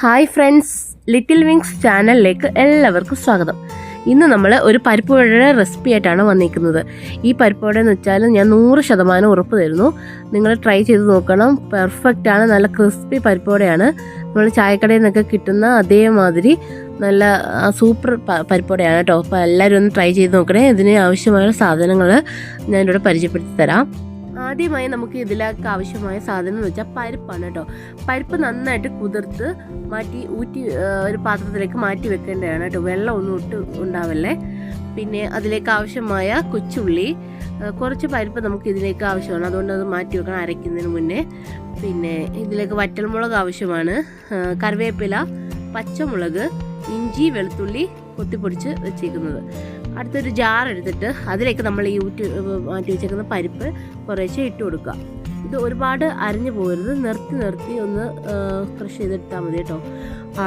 Hi friends little wings ചാനലിലേക്ക് എല്ലാവർക്കും സ്വാഗതം. ഇന്ന് നമ്മൾ ഒരു പരിപ്പ് വടയുടെ റെസിപ്പി ആയിട്ടാണ് വന്നിരിക്കുന്നത്. ഈ പരിപ്പ് വട എന്ന് വെച്ചാൽ ഞാൻ നൂറ് ശതമാനം ഉറപ്പ് തരുന്നു. നിങ്ങൾ ട്രൈ ചെയ്ത് നോക്കണം. പെർഫെക്റ്റ് ആണ് നല്ല ക്രിസ്പി പരിപ്പുവടയാണ്. നമ്മൾ ചായക്കടയിൽ നിന്നൊക്കെ കിട്ടുന്ന അതേമാതിരി നല്ല സൂപ്പർ പരിപ്പുവടയാണ് പരിപ്പ് കേട്ടോ. അപ്പോൾ എല്ലാവരും ഒന്ന് ട്രൈ ചെയ്ത് നോക്കണേ. ഇതിന് ആവശ്യമായ സാധനങ്ങൾ ഞാനിവിടെ പരിചയപ്പെടുത്തി തരാം. ആദ്യമായി നമുക്ക് ഇതിലേക്ക് ആവശ്യമായ സാധനം എന്ന് വെച്ചാൽ പരിപ്പാണ് കേട്ടോ. പരിപ്പ് നന്നായിട്ട് കുതിർത്ത് മാറ്റി ഊറ്റി ഒരു പാത്രത്തിലേക്ക് മാറ്റി വെക്കേണ്ടതാണ് കേട്ടോ. വെള്ളം ഒന്നും ഇട്ട് ഉണ്ടാവല്ലേ? പിന്നെ അതിലേക്ക് ആവശ്യമായ കൊച്ചുള്ളി കുറച്ച് പരിപ്പ് നമുക്ക് ഇതിലേക്ക് ആവശ്യമാണ്. അതുകൊണ്ട് അത് മാറ്റി വെക്കണം അരയ്ക്കുന്നതിന് മുന്നേ. പിന്നെ ഇതിലേക്ക് വറ്റൽമുളക് ആവശ്യമാണ്. കറിവേപ്പില പച്ചമുളക് ഇഞ്ചി വെളുത്തുള്ളി കൊത്തിപ്പൊടിച്ച് വെച്ചേക്കുന്നത്. അടുത്തൊരു ജാർ എടുത്തിട്ട് അതിലേക്ക് നമ്മൾ ഈ ഊറ്റി മാറ്റി വെച്ചേക്കുന്ന പരിപ്പ് കുറേശ്ശെ ഇട്ട് കൊടുക്കുക. ഇത് ഒരുപാട് അരിഞ്ഞു പോകരുത്. നിർത്തി നിർത്തി ഒന്ന് ക്രഷ് ചെയ്തെടുത്താൽ മതി കേട്ടോ.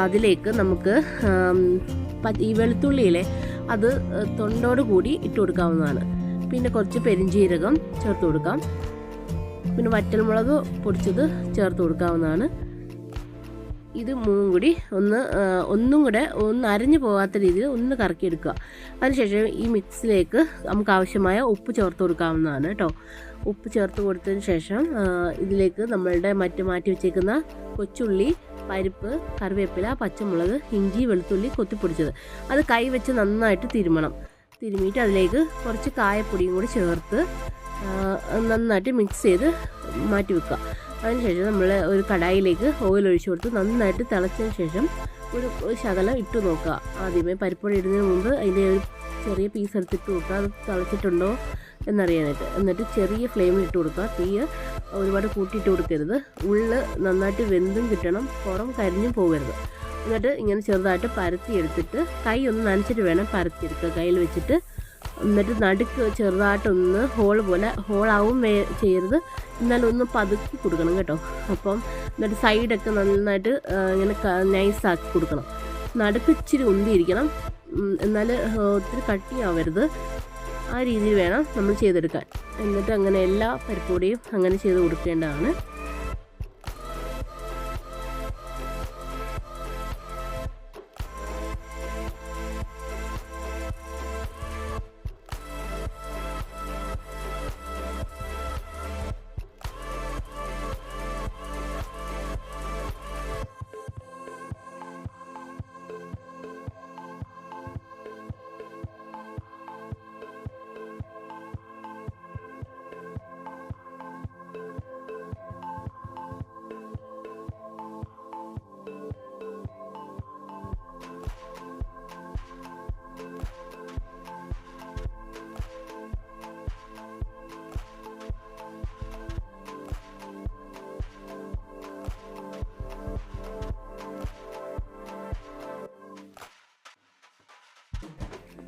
അതിലേക്ക് നമുക്ക് ഈ വെളുത്തുള്ളിയിലെ അത് തൊണ്ടോട് കൂടി ഇട്ട് കൊടുക്കാവുന്നതാണ്. പിന്നെ കുറച്ച് പെരിഞ്ചീരകം ചേർത്ത് കൊടുക്കാം. പിന്നെ വറ്റൽമുളക് പൊടിച്ചത് ചേർത്ത് കൊടുക്കാവുന്നതാണ്. ഇത് മൂന്നും കൂടി ഒന്ന് ഒന്നും കൂടെ ഒന്ന് അരഞ്ഞു പോകാത്ത രീതിയിൽ ഒന്ന് കറക്കിയെടുക്കുക. അതിനുശേഷം ഈ മിക്സിലേക്ക് നമുക്ക് ആവശ്യമായ ഉപ്പ് ചേർത്ത് കൊടുക്കാവുന്നതാണ് കേട്ടോ. ഉപ്പ് ചേർത്ത് കൊടുത്തതിന് ശേഷം ഇതിലേക്ക് നമ്മളുടെ മറ്റു മാറ്റി വെച്ചേക്കുന്ന കൊച്ചുള്ളി പരിപ്പ് കറിവേപ്പില പച്ചമുളക് ഇഞ്ചി വെളുത്തുള്ളി കൊത്തിപ്പൊടിച്ചത്. അത് കൈ വെച്ച് നന്നായിട്ട് തിരുമണം. തിരുമിയിട്ട് അതിലേക്ക് കുറച്ച് കായപ്പൊടിയും കൂടി ചേർത്ത് നന്നായിട്ട് മിക്സ് ചെയ്ത് മാറ്റി വെക്കുക. അതിനുശേഷം നമ്മൾ ഒരു കടായിലേക്ക് ഓയിൽ ഒഴിച്ചു കൊടുത്ത് നന്നായിട്ട് തിളച്ചതിന് ശേഷം ഒരു ശകലം ഇട്ട് നോക്കുക. ആദ്യമേ പരിപ്പൊടി ഇടുന്നതിന് മുമ്പ് അതിന്റെ ഒരു ചെറിയ പീസ് എടുത്തിട്ട് നോക്കുക അത് തിളച്ചിട്ടുണ്ടോ എന്നറിയാനായിട്ട്. എന്നിട്ട് ചെറിയ ഫ്ലെയിമിൽ ഇട്ട് കൊടുക്കുക. തീ ഒരുപാട് കൂട്ടിയിട്ട് കൊടുക്കരുത്. ഉള്ളിൽ നന്നായിട്ട് വെന്തും കിട്ടണം. പുറം കരിഞ്ഞും പോകരുത്. എന്നിട്ട് ഇങ്ങനെ ചെറുതായിട്ട് പരത്തി എടുത്തിട്ട് കൈ ഒന്ന് നനച്ചിട്ട് വേണം പരത്തിയെടുക്കുക കയ്യിൽ വെച്ചിട്ട് എന്നിട്ട് നടുക്ക് ചെറുതായിട്ടൊന്ന് ഹോൾ പോലെ ഹോളാവും വേ ചെയ്യരുത്. എന്നാലും ഒന്ന് പതുക്കി കൊടുക്കണം കേട്ടോ. അപ്പം എന്നിട്ട് സൈഡൊക്കെ നന്നായിട്ട് ഇങ്ങനെ നൈസാക്കി കൊടുക്കണം. നടുക്ക് ഇച്ചിരി ഉന്തിയിരിക്കണം. എന്നാൽ ഒത്തിരി കട്ടിയാവരുത് ആ രീതിയിൽ വേണം നമ്മൾ ചെയ്തെടുക്കാൻ. എന്നിട്ട് അങ്ങനെ എല്ലാ പരിപ്പൊടിയും അങ്ങനെ ചെയ്ത് കൊടുക്കേണ്ടതാണ്.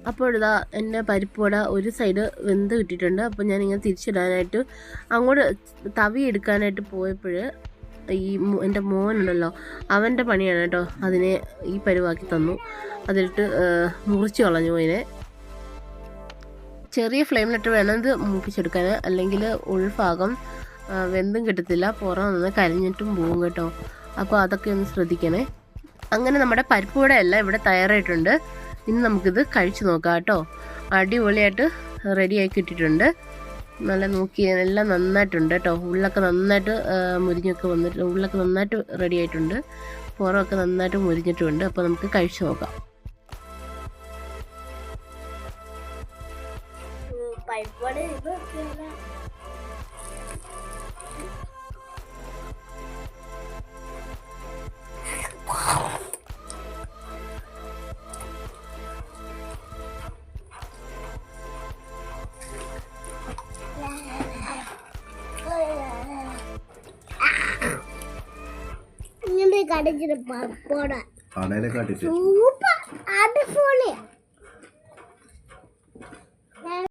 അപ്പോൾ ഇതാ എന്റെ വട ഒരു സൈഡ് വെന്ത് കിട്ടിയിട്ടുണ്ട്. അപ്പോൾ ഞാനിങ്ങനെ തിരിച്ചിടാനായിട്ട് അങ്ങോട്ട് തവി എടുക്കാനായിട്ട് പോയപ്പോൾ ഈ എന്റെ മോനുണ്ടല്ലോ അവന്റെ പണിയാണ് കേട്ടോ അതിനെ ഈ പരുവാക്കി തന്നു. അതിലിട്ട് മുറിച്ച് കളഞ്ഞു അതിനെ. ചെറിയ ഫ്ലെയിമിലിട്ട് വേണം ഇത് മൂപ്പിച്ചെടുക്കാൻ. അല്ലെങ്കിൽ ഉൾഭാഗം വെന്തും കിട്ടത്തില്ല. പുറം നിന്ന് കരിഞ്ഞിട്ടും പോകും കേട്ടോ. അപ്പോൾ അതൊക്കെ ഒന്ന് ശ്രദ്ധിക്കണേ. അങ്ങനെ നമ്മുടെ പരിപ്പ് കൂടെ എല്ലാം ഇവിടെ തയ്യാറായിട്ടുണ്ട്. ഇനി നമുക്കിത് കഴിച്ചു നോക്കാം കേട്ടോ. അടിപൊളിയായിട്ട് റെഡി ആക്കി ഇട്ടിട്ടുണ്ട് നല്ല നോക്കി എല്ലാം നന്നായിട്ടുണ്ട് കേട്ടോ. ഉള്ളൊക്കെ നന്നായിട്ട് മുരിഞ്ഞൊക്കെ വന്നിട്ട് ഉള്ളൊക്കെ നന്നായിട്ട് റെഡി ആയിട്ടുണ്ട്. പുറമൊക്കെ നന്നായിട്ട് മുരിഞ്ഞിട്ടുണ്ട്. അപ്പോൾ നമുക്ക് കഴിച്ചു നോക്കാം. പരിപ്പോടെ കടിച്ചിട്ട് പരിപ്പോടെ കടയിലൊക്കെ കാട്ടിട്ട് സൂപ്പർ. അടിപൊളിയാ.